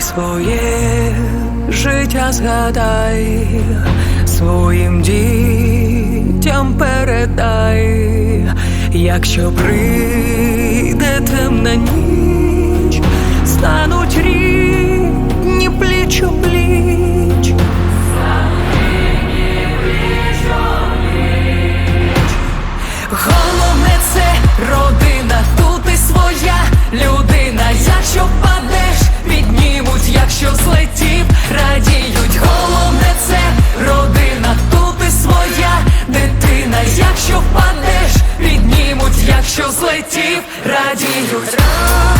Своє життя згадай, своїм дітям передай, якщо прийде якщо злетів, радіють.